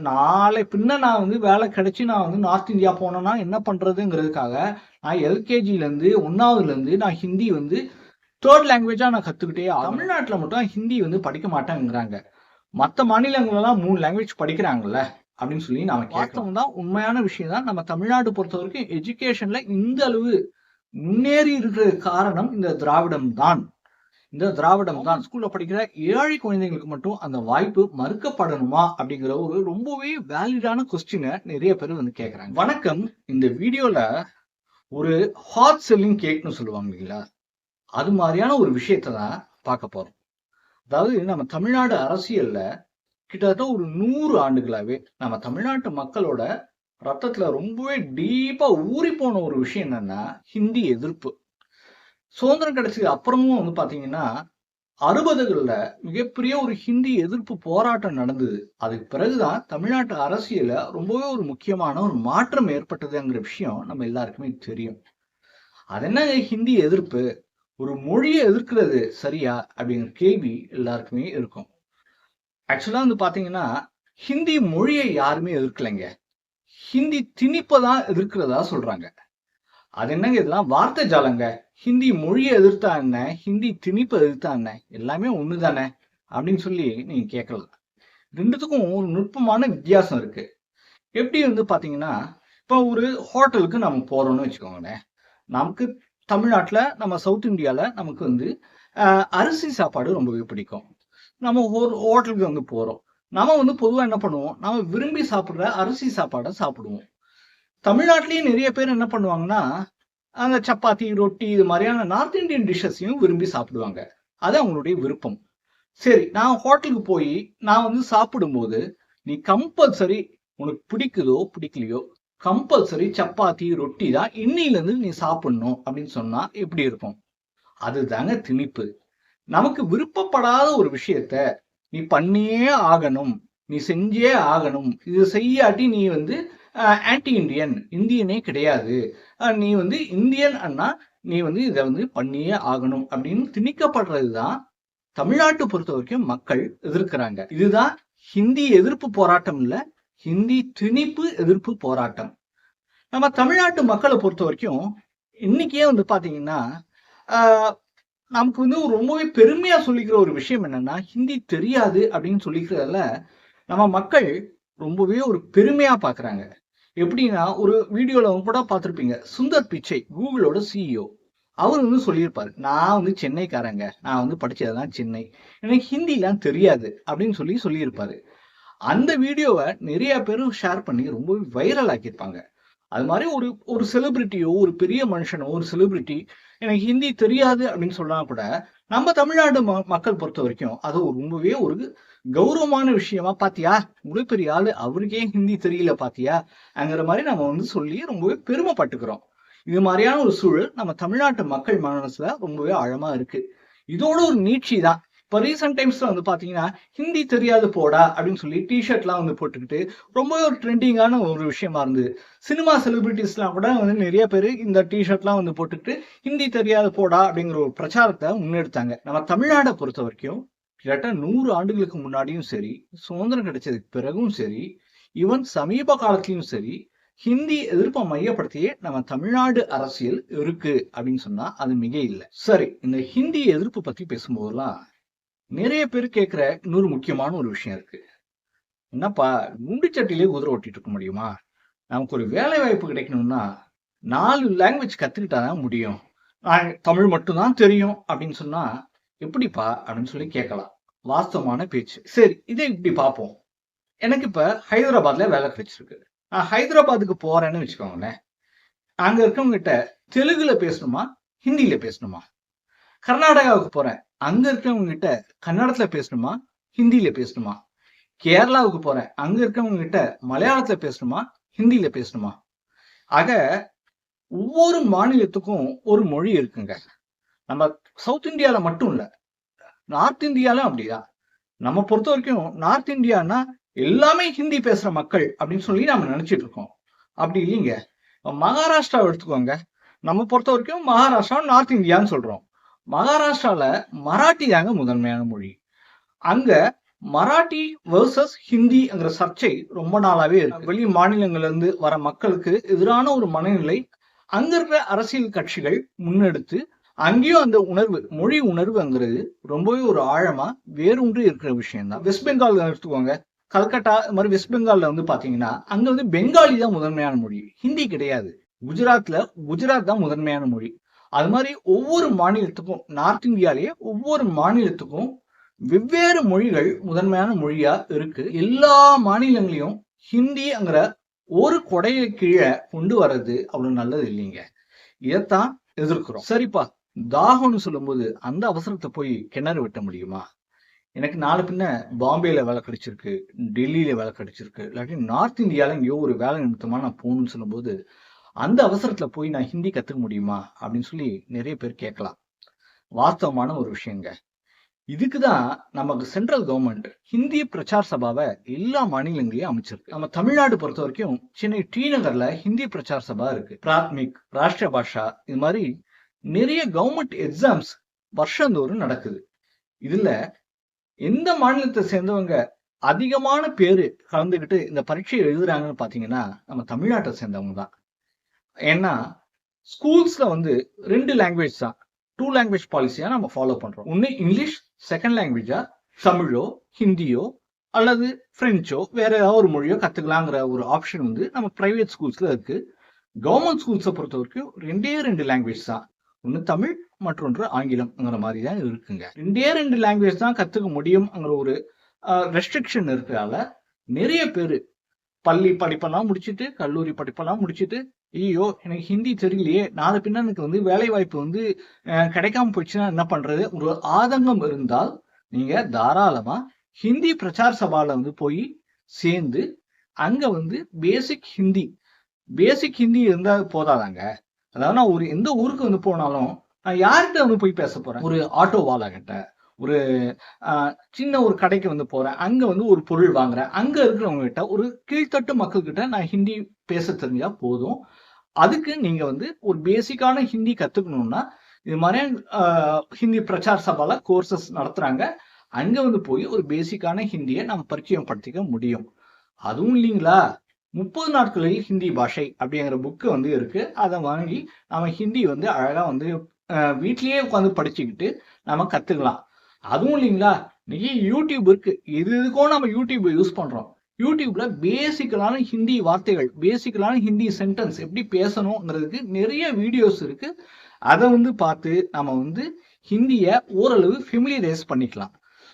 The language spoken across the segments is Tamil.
நாளை பின்ன நான் வந்து வேலை கிடைச்சி நான் வந்து நார்த் இந்தியா போனேன்னா என்ன பண்றதுங்கிறதுக்காக நான் எல்கேஜில இருந்து ஒன்னாவதுல இருந்து நான் ஹிந்தி வந்து தேர்ட் லாங்குவேஜா நான் கற்றுக்கிட்டே தமிழ்நாட்டில் மட்டும் ஹிந்தி வந்து படிக்க மாட்டேங்கிறாங்க. மற்ற மாநிலங்களெல்லாம் மூணு லாங்குவேஜ் படிக்கிறாங்கல்ல அப்படின்னு சொல்லி நாம கேட்கணும் தான் உண்மையான விஷயம் தான் நம்ம தமிழ்நாடு பொறுத்த வரைக்கும் எஜுகேஷன்ல இந்த அளவு முன்னேறி இருக்கிற காரணம் இந்த திராவிடம் தான் இந்த திராவிடம் தான். ஸ்கூல்ல படிக்கிற ஏழை குழந்தைங்களுக்கு மட்டும் அந்த வாய்ப்பு மறுக்கப்படணுமா அப்படிங்கிற ஒரு ரொம்பவே வேலிடான கொஸ்டினை நிறைய பேர் வந்து கேக்குறாங்க. வணக்கம். இந்த வீடியோல ஒரு ஹாட் செல்லிங் கேக்னு சொல்லுவாங்க இல்லைங்களா? அது மாதிரியான ஒரு விஷயத்தை தான் பார்க்க போறோம். அதாவது நம்ம தமிழ்நாடு அரசியல்ல கிட்டத்தட்ட ஒரு நூறு ஆண்டுகளாவே நம்ம தமிழ்நாட்டு மக்களோட ரத்தத்துல ரொம்பவே டீப்பா ஊறி போன ஒரு விஷயம் என்னன்னா ஹிந்தி எதிர்ப்பு. சுதந்திரம் கிடைச்சதுக்கு அப்புறமும் வந்து பார்த்தீங்கன்னா அறுபதுகளில் மிகப்பெரிய ஒரு ஹிந்தி எதிர்ப்பு போராட்டம் நடந்தது. அதுக்கு பிறகுதான் தமிழ்நாட்டு அரசியல ரொம்பவே ஒரு முக்கியமான ஒரு மாற்றம் ஏற்பட்டதுங்கிற விஷயம் நம்ம எல்லாருக்குமே தெரியும். அது என்ன ஹிந்தி எதிர்ப்பு? ஒரு மொழியை எதிர்க்கிறது சரியா? அப்படிங்கிற கேள்வி எல்லாருக்குமே இருக்கும். ஆக்சுவலாக வந்து பார்த்தீங்கன்னா ஹிந்தி மொழியை யாருமே எதிர்க்கலைங்க. ஹிந்தி திணிப்பை தான் எதிர்க்கிறதா சொல்றாங்க. அது என்னங்க இதெல்லாம் வார்த்தை ஜாலங்க. ஹிந்தி மொழியை எதிர்த்தா என்ன? ஹிந்தி திணிப்பை எதிர்த்தா என்ன? எல்லாமே ஒன்று தானே அப்படின்னு சொல்லி நீங்க கேட்கலாம். ரெண்டுத்துக்கும் ஒரு நுட்பமான வித்தியாசம் இருக்கு. எப்படி வந்து பாத்தீங்கன்னா இப்போ ஒரு ஹோட்டலுக்கு நம்ம போறோம்னு வச்சுக்கோங்களேன். நமக்கு தமிழ்நாட்டில் நம்ம சவுத் இந்தியாவில் நமக்கு வந்து அரிசி சாப்பாடு ரொம்பவே பிடிக்கும். நம்ம ஒரு ஹோட்டலுக்கு வந்து போகிறோம் நம்ம வந்து பொதுவாக என்ன பண்ணுவோம்? நம்ம விரும்பி சாப்பிட்ற அரிசி சாப்பாடை சாப்பிடுவோம். தமிழ்நாட்டிலேயே நிறைய பேர் என்ன பண்ணுவாங்கன்னா அந்த சப்பாத்தி ரொட்டி இது மாதிரியான நார்த் இந்தியன் டிஷ்ஷஸையும் விரும்பி சாப்பிடுவாங்க. அது அவங்களுடைய விருப்பம். சரி நான் ஹோட்டலுக்கு போய் நான் வந்து சாப்பிடும்போது நீ கம்பல்சரி உனக்கு பிடிக்குதோ பிடிக்கலையோ கம்பல்சரி சப்பாத்தி ரொட்டி தான் இன்னிலேருந்து நீ சாப்பிடணும் அப்படின்னு சொன்னா எப்படி இருக்கும்? அதுதாங்க திணிப்பு. நமக்கு விருப்பப்படாத ஒரு விஷயத்த நீ பண்ணியே ஆகணும். நீ செஞ்சே ஆகணும். இது செய்யாட்டி நீ வந்து ஆன்டி இந்தியன் இந்தியனே கிடையாது. நீ வந்து இந்தியன் அண்ணா நீ வந்து இதை வந்து பண்ணியே ஆகணும் அப்படின்னு திணிக்கப்படுறது தான் தமிழ்நாட்டு பொறுத்த வரைக்கும் மக்கள் எதிர்க்கிறாங்க. இதுதான் ஹிந்தி எதிர்ப்பு போராட்டம் இல்ல ஹிந்தி திணிப்பு எதிர்ப்பு போராட்டம். நம்ம தமிழ்நாட்டு மக்களை பொறுத்த வரைக்கும் இன்னைக்கே வந்து பாத்தீங்கன்னா ஆஹ், நமக்கு வந்து ரொம்பவே பெருமையா சொல்லிக்கிற ஒரு விஷயம் என்னன்னா ஹிந்தி தெரியாது அப்படின்னு சொல்லிக்கிறதுல நம்ம மக்கள் ரொம்பவே ஒரு பெருமையா பாக்குறாங்க. எப்படின்னா ஒரு வீடியோல கூட பார்த்துருப்பீங்க. சுந்தர் பிச்சை கூகுளோட சிஇஓ அவர் வந்து சொல்லியிருப்பார் நான் வந்து சென்னைக்காரங்க. நான் வந்து படிச்சதுதான் சென்னை. எனக்கு ஹிந்திலாம் தெரியாது. அப்படின்னு சொல்லி சொல்லியிருப்பாரு. அந்த வீடியோவை நிறைய பேரும் ஷேர் பண்ணி ரொம்பவே வைரல் ஆக்கியிருப்பாங்க. அது மாதிரி ஒரு ஒரு செலிபிரிட்டியோ ஒரு பெரிய மனுஷனோ ஒரு செலிபிரிட்டி எனக்கு ஹிந்தி தெரியாது அப்படின்னு சொன்னா கூட நம்ம தமிழ்நாடு ம- மக்கள் பொறுத்த வரைக்கும் அது ஒரு ரொம்பவே ஒரு கௌரவமான விஷயமா பாத்தியா? இவ்வளவு பெரிய ஆளு அவருக்கே ஹிந்தி தெரியல பாத்தியா? அங்கிற மாதிரி நம்ம வந்து சொல்லி ரொம்பவே பெருமைப்பட்டுக்கிறோம். இது மாதிரியான ஒரு சூழல் நம்ம தமிழ்நாட்டு மக்கள் மனசுல ரொம்பவே ஆழமா இருக்கு. இதோட ஒரு நீட்சி தான். இப்போ ரீசெண்ட் டைம்ஸ்ல வந்து பாத்தீங்கன்னா ஹிந்தி தெரியாது போடா அப்படின்னு சொல்லி டிஷர்ட்லாம் வந்து போட்டுக்கிட்டு ரொம்பவே ஒரு ட்ரெண்டிங்கான ஒரு விஷயமா இருந்தது. சினிமா செலிபிரிட்டிஸ்லாம் கூட வந்து நிறைய பேர் இந்த டிஷர்ட்லாம் வந்து போட்டுக்கிட்டு ஹிந்தி தெரியாது போடா அப்படிங்கிற ஒரு பிரச்சாரத்தை முன்னெடுத்தாங்க. நம்ம தமிழ்நாடை பொறுத்த வரைக்கும் கிட்டத்தட்ட நூறு ஆண்டுகளுக்கு முன்னாடியும் சரி சுதந்திரம் கிடைச்சதுக்கு பிறகும் சரி ஈவன் சமீப காலத்திலும் சரி ஹிந்தி எதிர்ப்பை மையப்படுத்தியே நம்ம தமிழ்நாடு அரசியல் இருக்கு அப்படின்னு சொன்னா அது மிக இல்லை சரி இந்த ஹிந்தி எதிர்ப்பு பத்தி பேசும்போதெல்லாம் நிறைய பேர் கேட்கிற இன்னொரு முக்கியமான ஒரு விஷயம் இருக்கு. என்னப்பா குண்டு குதிரை ஓட்டிட்டு இருக்க முடியுமா? நமக்கு ஒரு வேலை வாய்ப்பு கிடைக்கணும்னா நாலு லாங்குவேஜ் கத்துக்கிட்டாதான் முடியும். தமிழ் மட்டும்தான் தெரியும் அப்படின்னு சொன்னா எப்படிப்பா அப்படின்னு சொல்லி கேட்கலாம். வாஸ்தவமான பேச்சு. சரி இதை இப்படி பார்ப்போம். எனக்கு இப்ப ஹைதராபாத்ல வேலை கிடைச்சிருக்கு. நான் ஹைதராபாத்துக்கு போறேன்னு வச்சுக்கோங்களேன். அங்க இருக்கவங்க கிட்ட தெலுங்குல பேசணுமா ஹிந்தியில பேசணுமா? கர்நாடகாவுக்கு போறேன். அங்க இருக்கவங்க கிட்ட கன்னடத்துல பேசணுமா ஹிந்தியில பேசணுமா? கேரளாவுக்கு போறேன். அங்க இருக்கவங்க கிட்ட மலையாளத்துல பேசணுமா ஹிந்தியில பேசணுமா? ஆக ஒவ்வொரு மாநிலத்துக்கும் ஒரு மொழி இருக்குங்க. நம்ம சவுத் இந்தியால மட்டும் இல்ல நார்த் இந்தியாலும் அப்படிதான். நம்ம பொறுத்த வரைக்கும் நார்த் இந்தியானா எல்லாமே ஹிந்தி பேசுற மக்கள் அப்படின்னு சொல்லி நம்ம நினைச்சிட்டு இருக்கோம். அப்படி இல்லைங்க. மகாராஷ்டிராவை எடுத்துக்கோங்க. நம்ம பொறுத்த வரைக்கும் மகாராஷ்டிரா நார்த் இந்தியான்னு சொல்றோம். மகாராஷ்டிரால மராட்டி தாங்க முதன்மையான மொழி. அங்க மராட்டி வேர்சஸ் ஹிந்திங்கிற சர்ச்சை ரொம்ப நாளாவே இருக்கு. வெளி மாநிலங்கள்ல இருந்து வர மக்களுக்கு எதிரான ஒரு மனநிலை அங்க இருக்கிற அரசியல் கட்சிகள் முன்னெடுத்து அங்கேயும் அந்த உணர்வு மொழி உணர்வுங்கிறது ரொம்பவே ஒரு ஆழமா வேரூன்றி இருக்கிற விஷயம் தான் வெஸ்ட் பெங்கால் எடுத்துக்கோங்க. கல்கட்டா இது மாதிரி வெஸ்ட் பெங்கால்ல வந்து பாத்தீங்கன்னா அங்க வந்து பெங்காலி தான் முதன்மையான மொழி. ஹிந்தி கிடையாது. குஜராத்ல குஜராத் தான் முதன்மையான மொழி. அது மாதிரி ஒவ்வொரு மாநிலத்துக்கும் நார்த் இந்தியாலேயே ஒவ்வொரு மாநிலத்துக்கும் வெவ்வேறு மொழிகள் முதன்மையான மொழியா இருக்கு. எல்லா மாநிலங்களையும் ஹிந்திங்கிற ஒரு கொடையை கீழே கொண்டு வர்றது அவ்வளவு நல்லது இல்லைங்க. இதைத்தான் எதிர்க்கிறோம். சரிப்பா. தாகம்னு சொல்லும்போது அந்த அவசரத்தை போய் கிணறு வெட்ட முடியுமா? எனக்கு நாலு பின்ன பாம்பேல வேலை கிடைச்சிருக்கு டெல்லியில வேலை கிடைச்சிருக்கு. இல்லாட்டி நார்த் இந்தியால எங்கேயோ ஒரு வேலை நிமித்தமா நான் போகணும்னு சொல்லும்போது அந்த அவசரத்துல போய் நான் ஹிந்தி கத்துக்க முடியுமா? அப்படின்னு சொல்லி நிறைய பேர் கேட்கலாம். வாஸ்தவமான ஒரு விஷயங்க. இதுக்குதான் நமக்கு சென்ட்ரல் கவர்மெண்ட் ஹிந்தி பிரச்சார் சபாவை எல்லா மாநிலங்களையும் அமைச்சிருக்கு. நம்ம தமிழ்நாடு பொறுத்த வரைக்கும் சென்னை டி நகர்ல ஹிந்தி பிரச்சார் சபா இருக்கு. பிராத்மிக் ராஷ்டிரிய பாஷா இது மாதிரி நிறைய கவர்மெண்ட் எக்ஸாம்ஸ் வருஷந்தோறும் நடக்குது. இதுல எந்த மாநிலத்தை சேர்ந்தவங்க அதிகமான பேரு கலந்துக்கிட்டு இந்த பரீட்சையை எழுதுறாங்கன்னு பாத்தீங்கன்னா நம்ம தமிழ்நாட்டை சேர்ந்தவங்க தான். ஏன்னா ஸ்கூல்ஸ்ல வந்து ரெண்டு லாங்குவேஜ் தான். டூ லாங்குவேஜ் பாலிசியா நம்ம ஃபாலோ பண்றோம். ஒன்னு இங்கிலீஷ் செகண்ட் லாங்குவேஜா தமிழோ ஹிந்தியோ அல்லது பிரெஞ்சோ வேற ஏதாவது ஒரு மொழியோ கத்துக்கலாங்கிற ஒரு ஆப்ஷன் வந்து நம்ம பிரைவேட் ஸ்கூல்ஸ்ல இருக்கு. கவர்மெண்ட் ஸ்கூல்ஸை பொறுத்த வரைக்கும் ரெண்டே ரெண்டு லாங்குவேஜ் தான். ஒன்று தமிழ் மற்றொன்று ஆங்கிலம்ங்கிற மாதிரி தான் இருக்குங்க. ரெண்டே ரெண்டு லாங்குவேஜ் தான் கற்றுக்க முடியும்ங்கிற ஒரு ரெஸ்ட்ரிக்ஷன் இருக்கிறதால நிறைய பேர் பள்ளி படிப்பெல்லாம் முடிச்சுட்டு கல்லூரி படிப்பெல்லாம் முடிச்சுட்டு ஐயோ எனக்கு ஹிந்தி தெரியலையே நாலு பின்ன எனக்கு வந்து வேலை வாய்ப்பு வந்து கிடைக்காம போச்சுன்னா என்ன பண்றது? ஒரு ஆதங்கம் இருந்தால் நீங்க தாராளமா ஹிந்தி பிரச்சார் சபால வந்து போய் சேர்ந்து அங்க வந்து பேசிக் ஹிந்தி பேசிக் ஹிந்தி இருந்தால் போதாதாங்க. அதாவது நான் ஒரு எந்த ஊருக்கு வந்து போனாலும் நான் யார்கிட்ட வந்து போய் பேச போறேன்? ஒரு ஆட்டோ வாலா கிட்ட ஒரு சின்ன ஒரு கடைக்கு வந்து போறேன். அங்க வந்து ஒரு பொருள் வாங்குறேன். அங்க இருக்கிறவங்க கிட்ட ஒரு கீழ்த்தட்டு மக்கள் கிட்ட நான் ஹிந்தி பேச தெரிஞ்சா போதும். அதுக்கு நீங்க வந்து ஒரு பேசிக்கான ஹிந்தி கத்துக்கணும்னா இது மாதிரி ஹிந்தி பிரச்சார் சபால கோர்சஸ் நடத்துறாங்க. அங்க வந்து போய் ஒரு பேசிக்கான ஹிந்தியை நம்ம பரிச்சயம் படுத்திக்க முடியும். அதுவும் இல்லைங்களா? முப்பது நாட்களில் ஹிந்தி பாஷை அப்படிங்கிற புக்கு வந்து இருக்கு. அதை வாங்கி நம்ம ஹிந்தி வந்து அழகா வந்து வீட்லயே உட்காந்து படிச்சுக்கிட்டு நம்ம கத்துக்கலாம். அதுவும் இல்லைங்களா? இன்னைக்கு யூடியூப் இருக்கு. இது இதுக்கும் நம்ம யூடியூப் யூஸ் பண்றோம். யூடியூப்ல பேசிக்கலான ஹிந்தி வார்த்தைகள் பேசிக்கலான ஹிந்தி சென்டென்ஸ் எப்படி பேசணுங்கிறதுக்கு நிறைய வீடியோஸ் இருக்கு. அதை வந்து பார்த்து நம்ம வந்து ஹிந்தியை ஓரளவு ஃபெமிலியரைஸ் பண்ணிக்கலாம்.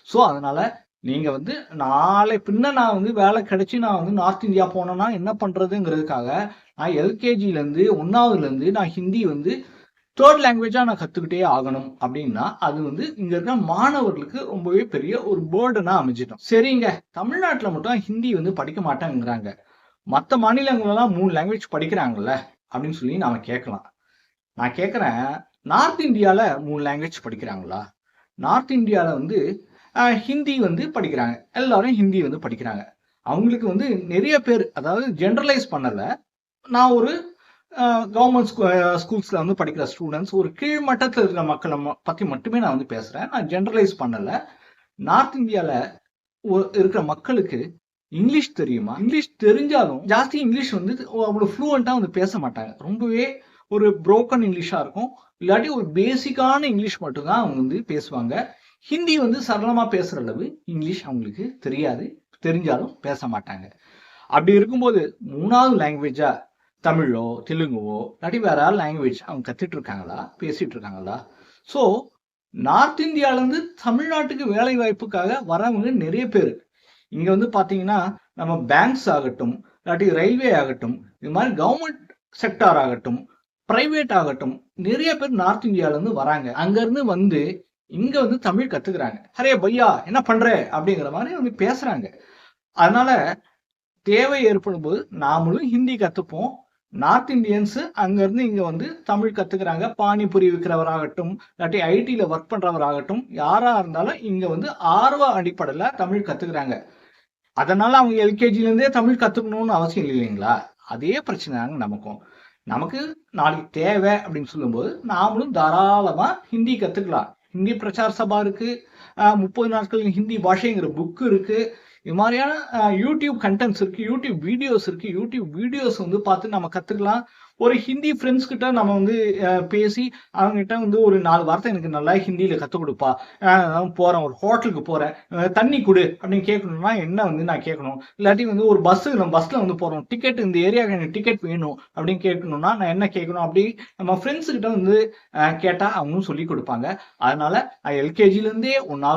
ஸோ அதனால நீங்கள் வந்து நாளை பின்ன நான் வந்து வேலை கிடைச்சி நான் வந்து நார்த் இந்தியா போனேன்னா என்ன பண்ணுறதுங்கிறதுக்காக நான் எல்கேஜிலேருந்து ஒன்றாவதுலேருந்து நான் ஹிந்தி வந்து தேர்ட் லாங்குவேஜாக நான் கற்றுக்கிட்டே ஆகணும் அப்படின்னா அது வந்து இங்கே இருக்க மாணவர்களுக்கு ரொம்பவே பெரிய ஒரு பேர்டனாக அமைஞ்சிட்டோம் சரிங்க. தமிழ்நாட்டில் மட்டும் ஹிந்தி வந்து படிக்க மாட்டேங்கிறாங்க. மற்ற மாநிலங்களெல்லாம் மூணு லாங்குவேஜ் படிக்கிறாங்கல்ல அப்படின்னு சொல்லி நாம் கேட்கலாம். நான் கேட்குறேன் நார்த் இந்தியாவில் மூணு லாங்குவேஜ் படிக்கிறாங்களா? நார்த் இந்தியாவில் வந்து ஹிந்தி வந்து படிக்கிறாங்க. எல்லாரும் ஹிந்தி வந்து படிக்கிறாங்க. அவங்களுக்கு வந்து நிறைய பேர் அதாவது ஜென்ரலைஸ் பண்ணலை. நான் ஒரு கவர்மெண்ட் ஸ்கூல்ஸில் வந்து படிக்கிற ஸ்டூடெண்ட்ஸ் ஒரு கீழ்மட்டத்தில் இருக்கிற மக்களை ம- மட்டுமே நான் வந்து பேசுகிறேன் நான் ஜென்ரலைஸ் பண்ணலை. நார்த் இந்தியாவில் இருக்கிற மக்களுக்கு இங்கிலீஷ் தெரியுமா? இங்கிலீஷ் தெரிஞ்சாலும் ஜாஸ்தி இங்கிலீஷ் வந்து அவ்வளோ ஃப்ளூவெண்ட்டாக வந்து பேச மாட்டாங்க. ரொம்பவே ஒரு புரோக்கன் இங்கிலீஷாக இருக்கும். இல்லாட்டி ஒரு பேசிக்கான இங்கிலீஷ் மட்டும்தான் அவங்க வந்து பேசுவாங்க. ஹிந்தி வந்து சரளமா பேசுற அளவு இங்கிலீஷ் அவங்களுக்கு தெரியாது தெரிஞ்சாலும் பேச மாட்டாங்க. அப்படி இருக்கும்போது மூணாவது லாங்குவேஜா தமிழோ தெலுங்குவோ இல்லாட்டி வேற லாங்குவேஜ் அவங்க கத்துட்டு இருக்காங்களா பேசிட்டு இருக்காங்களா ஸோ நார்த் இந்தியாவிலேருந்து தமிழ்நாட்டுக்கு வேலை வாய்ப்புக்காக வரவங்க நிறைய பேர். இங்க வந்து பார்த்தீங்கன்னா நம்ம பேங்க்ஸ் ஆகட்டும் இல்லாட்டி ரயில்வே ஆகட்டும் இது மாதிரி கவர்மெண்ட் செக்டார் ஆகட்டும் பிரைவேட் ஆகட்டும் நிறைய பேர் நார்த் இந்தியால இருந்து வராங்க. அங்கேருந்து வந்து இங்க வந்து தமிழ் கத்துக்கிறாங்க. அரே பையா என்ன பண்ற? அப்படிங்கிற மாதிரி வந்து பேசுறாங்க. அதனால தேவை ஏற்படும் போது நாமளும் ஹிந்தி கத்துப்போம். நார்த் இந்தியன்ஸ் அங்க இருந்து இங்க வந்து தமிழ் கத்துக்கிறாங்க. பானிபூரி விற்கிறவராகட்டும் இல்லாட்டி ஐடியில் ஒர்க் பண்றவராகட்டும் யாரா இருந்தாலும் இங்க வந்து ஆர்வ அடிப்படையில தமிழ் கத்துக்கிறாங்க. அதனால அவங்க எல்கேஜில இருந்தே தமிழ் கத்துக்கணும்னு அவசியம் இல்லை இல்லைங்களா? அதே பிரச்சனை தாங்க நமக்கும். நமக்கு நாளைக்கு தேவை அப்படின்னு சொல்லும்போது நாமளும் தாராளமா ஹிந்தி கத்துக்கலாம். ஹிந்தி பிரச்சார் சபா இருக்கு. முப்பது நாட்கள் ஹிந்தி பாஷைங்கிற புக் இருக்கு. இது மாதிரியான யூடியூப் கண்டென்ட்ஸ் இருக்கு யூடியூப் வீடியோஸ் இருக்கு. யூடியூப் வீடியோஸ் வந்து பார்த்து நம்ம கத்துக்கலாம். ஒரு ஹிந்தி ஃப்ரெண்ட்ஸ் கிட்ட நம்ம வந்து பேசி அவங்க கிட்ட வந்து ஒரு நாலு வார்த்தை எனக்கு நல்லா ஹிந்தியில கத்துக் கொடுப்பா. போகிறேன் போறேன் ஒரு ஹோட்டலுக்கு போறேன். தண்ணி கொடு அப்படின்னு கேட்கணும்னா என்ன வந்து நான் கேட்கணும்? இல்லாட்டி வந்து ஒரு பஸ் நம்ம பஸ்ல வந்து போறோம். டிக்கெட் இந்த ஏரியாவுக்கு எனக்கு டிக்கெட் வேணும் அப்படின்னு கேட்கணும்னா நான் என்ன கேட்கணும் அப்படி நம்ம ஃப்ரெண்ட்ஸ் கிட்ட வந்து கேட்டால் கேட்டா அவங்களும் சொல்லி கொடுப்பாங்க. அதனால நான் எல்கேஜில இருந்தே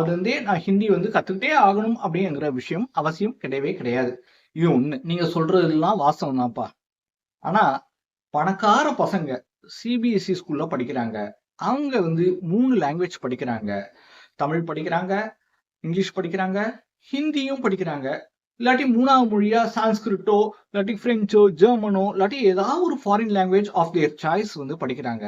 இருந்தே நான் ஹிந்தி வந்து கத்துக்கிட்டே ஆகணும் அப்படிங்கிற விஷயம் அவசியம் கிடையவே கிடையாது. இது ஒண்ணு. நீங்க சொல்கிறதுலாம் வாசகம் தான்ப்பா ஆனா பணக்கார பசங்க சிபிஎஸ்சி ஸ்கூல்ல படிக்கிறாங்க. அவங்க வந்து மூணு லாங்குவேஜ் படிக்கிறாங்க. தமிழ் படிக்கிறாங்க இங்கிலீஷ் படிக்கிறாங்க ஹிந்தியும் படிக்கிறாங்க. இல்லாட்டி மூணாவது மொழியா சான்ஸ்கிரிட்டோ இல்லாட்டி பிரெஞ்சோ ஜெர்மனோ இல்லாட்டி ஏதாவது ஒரு foreign language of their choice வந்து படிக்கிறாங்க.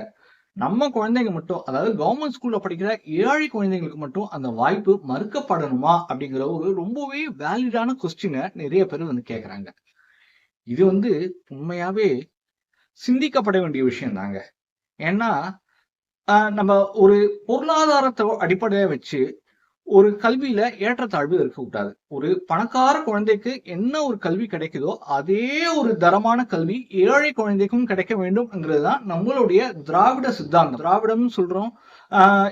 நம்ம குழந்தைங்க மட்டும் அதாவது கவர்மெண்ட் ஸ்கூல்ல படிக்கிற ஏழை குழந்தைங்களுக்கு மட்டும் அந்த வாய்ப்பு மறுக்கப்படணுமா அப்படிங்கிற ஒரு ரொம்பவே வேலிடான கொஸ்டினை நிறைய பேர் வந்து கேட்குறாங்க இது வந்து உண்மையாவே சிந்திக்கப்பட வேண்டிய விஷயம் தாங்க. ஏன்னா நம்ம ஒரு பொருளாதாரத்தை அடிப்படையை வச்சு ஒரு கல்வியில ஏற்றத்தாழ்வு இருக்கக்கூடாது. ஒரு பணக்கார குழந்தைக்கு என்ன ஒரு கல்வி கிடைக்குதோ அதே ஒரு தரமான கல்வி ஏழை குழந்தைக்கும் கிடைக்க வேண்டும்ங்கிறது தான் நம்மளுடைய திராவிட சித்தாந்தம். திராவிடம்னு சொல்றோம்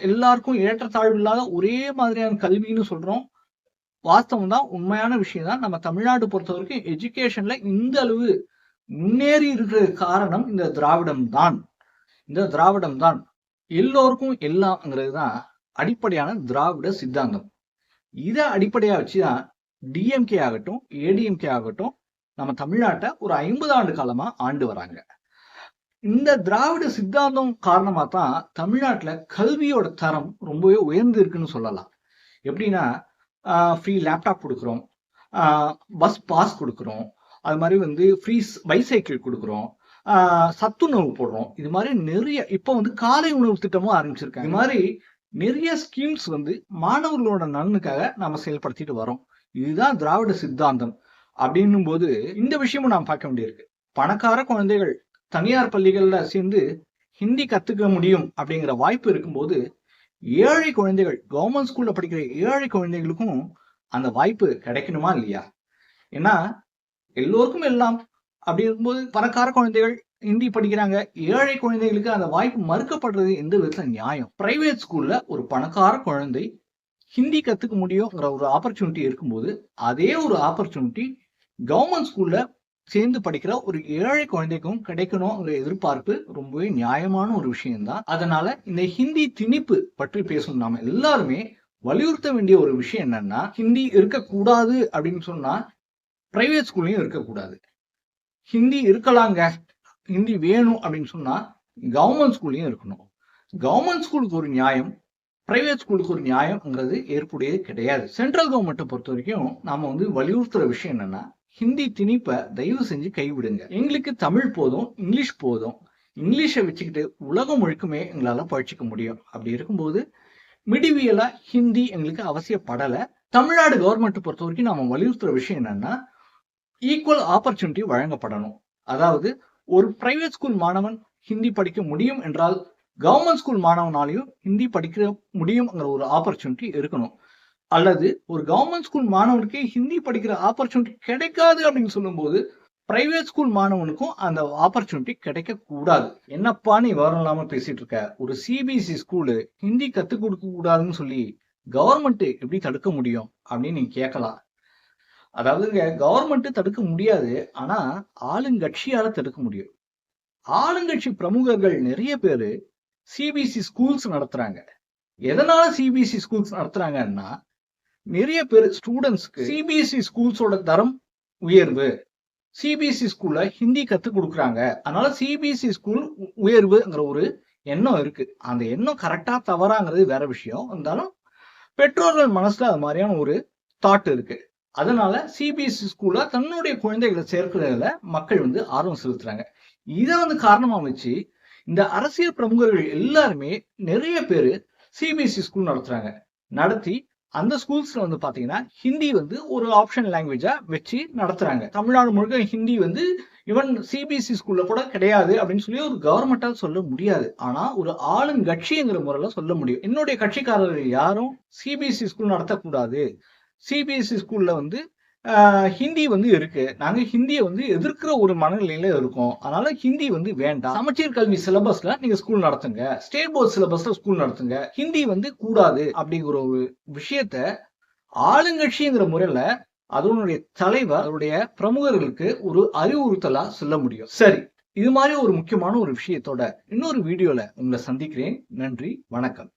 எல்லாருக்கும் ஏற்றத்தாழ்வு இல்லாத ஒரே மாதிரியான கல்வின்னு சொல்றோம் வாஸ்தவம் தான் உண்மையான விஷயம் தான். நம்ம தமிழ்நாடு பொறுத்த வரைக்கும் எஜுகேஷன்ல இந்த அளவு முன்னேறி இருக்கிற காரணம் இந்த திராவிடம் தான் இந்த திராவிடம் தான் எல்லோருக்கும் எல்லாம்ங்கிறது தான் அடிப்படையான திராவிட சித்தாந்தம். இதை அடிப்படையா வச்சுதான் டிஎம்கே ஆகட்டும் ஏடிஎம்கே ஆகட்டும் நம்ம தமிழ்நாட்டை ஒரு ஐம்பது ஆண்டு காலமா ஆண்டு வராங்க. இந்த திராவிட சித்தாந்தம் காரணமா தான் தமிழ்நாட்டில் கல்வியோட தரம் ரொம்பவே உயர்ந்து இருக்குன்னு சொல்லலாம். எப்படின்னா ஃப்ரீ லேப்டாப் கொடுக்குறோம் பஸ் பாஸ் கொடுக்குறோம் அது மாதிரி வந்து ஃப்ரீஸ் பைசைக்கிள் கொடுக்குறோம். சத்துணவு போடுறோம். இது மாதிரி நிறைய இப்போ வந்து காலை உணவு திட்டமும் ஆரம்பிச்சிருக்காங்க. இது மாதிரி நிறைய ஸ்கீம்ஸ் வந்து மாணவர்களோட நலனுக்காக நம்ம செயல்படுத்திட்டு வரோம். இதுதான் திராவிட சித்தாந்தம். அப்படின்னும் போது இந்த விஷயமும் நாம் பார்க்க வேண்டியிருக்கு. பணக்கார குழந்தைகள் தனியார் பள்ளிகள்ல சேர்ந்து ஹிந்தி கத்துக்க முடியும் அப்படிங்கிற வாய்ப்பு இருக்கும்போது ஏழை குழந்தைகள் கவர்மெண்ட் ஸ்கூல்ல படிக்கிற ஏழை குழந்தைகளுக்கும் அந்த வாய்ப்பு கிடைக்கணுமா இல்லையா? ஏன்னா எல்லோருக்கும் எல்லாம். அப்படி இருக்கும்போது பணக்கார குழந்தைகள் ஹிந்தி படிக்கிறாங்க. ஏழை குழந்தைகளுக்கு அந்த வாய்ப்பு மறுக்கப்படுறது எந்த விதத்தில் நியாயம்? பிரைவேட் ஸ்கூல்ல ஒரு பணக்கார குழந்தை ஹிந்தி கத்துக்க முடியுங்கிற ஒரு ஆப்பர்ச்சுனிட்டி இருக்கும்போது அதே ஒரு ஆப்பர்ச்சுனிட்டி கவர்மெண்ட் ஸ்கூல்ல சேர்ந்து படிக்கிற ஒரு ஏழை குழந்தைக்கும் கிடைக்கணுங்கிற எதிர்பார்ப்பு ரொம்பவே நியாயமான ஒரு விஷயம்தான். அதனால இந்த ஹிந்தி திணிப்பு பற்றி பேசணும். நாம எல்லாருமே வலியுறுத்த வேண்டிய ஒரு விஷயம் என்னன்னா ஹிந்தி இருக்கக்கூடாது அப்படின்னு சொன்னா பிரைவேட் ஸ்கூல்லையும் இருக்கக்கூடாது. ஹிந்தி இருக்கலாங்க. ஹிந்தி வேணும் அப்படின்னு சொன்னால் கவர்மெண்ட் ஸ்கூல்லையும் இருக்கணும். கவர்மெண்ட் ஸ்கூலுக்கு ஒரு நியாயம் பிரைவேட் ஸ்கூலுக்கு ஒரு நியாயம்ங்கிறது ஏற்புடையது கிடையாது. சென்ட்ரல் கவர்மெண்ட்டை பொறுத்த வரைக்கும் நாம வந்து வலியுறுத்துகிற விஷயம் என்னன்னா ஹிந்தி திணிப்பை தயவு செஞ்சு கைவிடுங்க. எங்களுக்கு தமிழ் போதும் இங்கிலீஷ் போதும். இங்கிலீஷை வச்சுக்கிட்டு உலகம் முழுக்குமே எங்களால் பழிச்சிக்க முடியும். அப்படி இருக்கும்போது மிடிவியலாக ஹிந்தி எங்களுக்கு அவசியப்படலை. தமிழ்நாடு கவர்மெண்ட் பொறுத்த வரைக்கும் நாம் வலியுறுத்துகிற விஷயம் என்னென்னா ஈக்குவல் ஆப்பர்ச்சுனிட்டி வழங்கப்படணும். அதாவது ஒரு பிரைவேட் ஸ்கூல் மாணவன் ஹிந்தி படிக்க முடியும் என்றால் கவர்மெண்ட் ஸ்கூல் மாணவனாலையும் ஹிந்தி படிக்க முடியுங்கிற ஒரு ஆப்பர்ச்சுனிட்டி இருக்கணும். அல்லது ஒரு கவர்மெண்ட் ஸ்கூல் மாணவனுக்கே ஹிந்தி படிக்கிற ஆப்பர்ச்சுனிட்டி கிடைக்காது அப்படின்னு சொல்லும்போது பிரைவேட் ஸ்கூல் மாணவனுக்கும் அந்த ஆப்பர்ச்சுனிட்டி கிடைக்க கூடாது என்னப்பா நீ வரம் இல்லாம பேசிட்டு இருக்க? ஒரு சிபிஎஸ்இ ஸ்கூலு ஹிந்தி கத்துக் கொடுக்க கூடாதுன்னு சொல்லி கவர்மெண்ட் எப்படி தடுக்க முடியும் அப்படின்னு நீங்க கேட்கலாம். அதாவதுங்க கவர்மெண்ட் தடுக்க முடியாது ஆனா ஆளுங்கட்சியால தடுக்க முடியும். ஆளுங்கட்சி பிரமுகர்கள் நிறைய பேரு சிபிசி ஸ்கூல்ஸ் நடத்துறாங்க. எதனால சிபிஎஸ்சி ஸ்கூல்ஸ் நடத்துறாங்கன்னா நிறைய பேர் ஸ்டூடெண்ட்ஸ்க்கு சிபிஎஸ்சி ஸ்கூல்ஸோட தரம் உயர்வு. சிபிஎஸ்சி ஸ்கூல்ல ஹிந்தி கத்து கொடுக்குறாங்க. அதனால சிபிஎஸ்சி ஸ்கூல் உயர்வுங்கிற ஒரு எண்ணம் இருக்கு. அந்த எண்ணம் கரெக்டா தவறாங்கிறது வேற விஷயம். இருந்தாலும் பெற்றோர்கள் மனசுல அது மாதிரியான ஒரு தாட் இருக்கு. அதனால சிபிஎஸ்சி ஸ்கூல்ல தன்னுடைய குழந்தைகளை சேர்க்கிறதுல மக்கள் வந்து ஆர்வம் செலுத்துறாங்க. இதை வந்து காரணமா வச்சு இந்த அரசியல் பிரமுகர்கள் எல்லாருமே நிறைய பேர் சிபிஎஸ்சி ஸ்கூல் நடத்துறாங்க. நடத்தி அந்த ஸ்கூல்ஸ்ல வந்து பாத்தீங்கன்னா ஹிந்தி வந்து ஒரு ஆப்ஷன் லாங்குவேஜா வச்சு நடத்துறாங்க. தமிழ்நாடு முழுக்க ஹிந்தி வந்து ஈவன் சிபிஎஸ்சி ஸ்கூல்ல கூட கிடையாது அப்படின்னு சொல்லி ஒரு கவர்மெண்டால் சொல்ல முடியாது. ஆனா ஒரு ஆளுங்கட்சிங்கிற முறையில சொல்ல முடியும். என்னுடைய கட்சிக்காரர்கள் யாரும் சிபிஎஸ்சி ஸ்கூல் நடத்தக்கூடாது. சிபிஎஸ்சி ஸ்கூல்ல வந்து ஆஹ், ஹிந்தி வந்து இருக்கு. நாங்க ஹிந்தியை வந்து எதிர்க்கிற ஒரு மனநிலையில இருக்கோம். அதனால ஹிந்தி வந்து வேண்டாம். சமச்சீர் கல்வி சிலபஸ்ல நீங்க ஸ்கூல் நடத்துங்க. ஸ்டேட் போர்ட் சிலபஸ்ல ஸ்கூல் நடத்துங்க. ஹிந்தி வந்து கூடாது அப்படிங்கிற ஒரு விஷயத்த ஆளுங்கட்சிங்கிற முறையில அதனுடைய தலைவர் அதனுடைய பிரமுகர்களுக்கு ஒரு அறிவுறுத்தலா சொல்ல முடியும். சரி இது மாதிரி ஒரு முக்கியமான ஒரு விஷயத்தோட இன்னொரு வீடியோல உங்களை சந்திக்கிறேன். நன்றி வணக்கம்.